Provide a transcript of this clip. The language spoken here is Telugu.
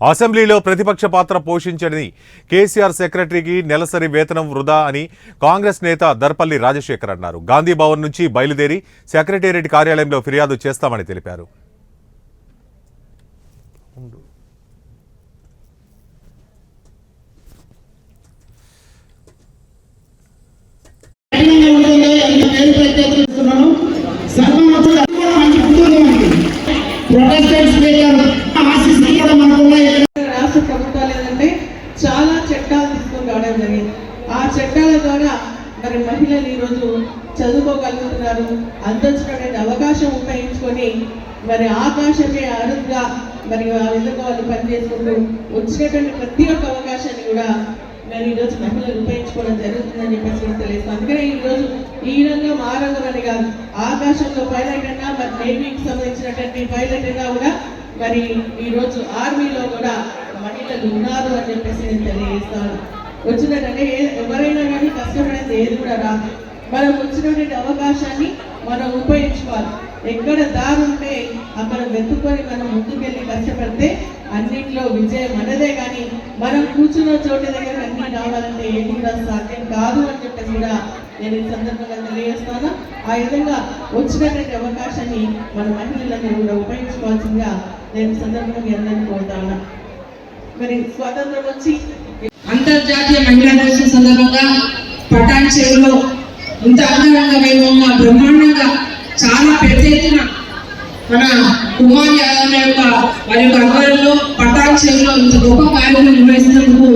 అసెంబ్లీలో ప్రతిపక్ష పాత్ర పోషించని కేసీఆర్ సెక్రటరీకి నెలసరి వేతనం వృధా అని కాంగ్రెస్ నేత దర్పల్లి రాజశేఖర్ అన్నారు. గాంధీ భవన్ నుంచి బయలుదేరి సెక్రటేరియట్ కార్యాలయంలో ఫిర్యాదు చేస్తామని తెలిపారు. కఠినంగా ఆ చట్టాల ద్వారా మరి మహిళలు ఈరోజు చదువుకోగలుగుతున్నారు. అందించినటువంటి అవకాశం ఉపయోగించుకొని మరి ఆకాశమే అరుదుగా మరి ఆ వాళ్ళు పనిచేసుకుంటూ వచ్చినటువంటి ప్రతి ఒక్క అవకాశాన్ని కూడా మరి ఈరోజు మహిళలు ఉపయోగించుకోవడం జరుగుతుందని చెప్పేసి కూడా తెలియదు అందుకనే ఈరోజు ఈ రంగం ఆ రంగం అని కాదు ఆకాశంలో పైలట్ అయినా మరి నేవీకి సంబంధించినటువంటి పైలట్ అయినా కూడా మరి ఈరోజు ఆర్మీలో కూడా మహిళలు ఉన్నారు అని చెప్పేసి నేను తెలియజేస్తాను. వచ్చిన ఏ- ఎవరైనా కానీ కష్టపడేది ఏది కూడా రాదు మనం వచ్చినటువంటి అవకాశాన్ని మనం ఉపయోగించుకోవాలి. ఎక్కడ దారి ఉంటే అక్కడ వెతుక్కొని మనం ముందుకెళ్ళి కష్టపడితే అన్నింటిలో విజయం మనదే కానీ మనం కూర్చున్న చోటు దగ్గర అన్ని రావాలంటే ఏది కూడా సాధ్యం కాదు అని చెప్పేసి కూడా నేను ఈ సందర్భంగా తెలియజేస్తాను. ఆ విధంగా వచ్చినటువంటి అవకాశాన్ని మన మహిళలందరూ కూడా ఉపయోగించుకోవాల్సిందిగా నేను సందర్భంగా మీ అందరినీ కోరుతాను మరి స్వాతంత్రం వచ్చి అంతర్జాతీయ మహిళా దినోత్సవం సందర్భంగా పటాన్ చెరువులో ఇంత అంగరంగ వైభవంగా బ్రహ్మాండంగా చాలా పెద్ద ఎత్తున మన కుమార్ యాదవ్ యొక్క వారి యొక్క ఆధ్వర్యంలో పటాన్ చెరువులో ఇంత గొప్ప కార్యక్రమం నిర్వహిస్తున్నందుకు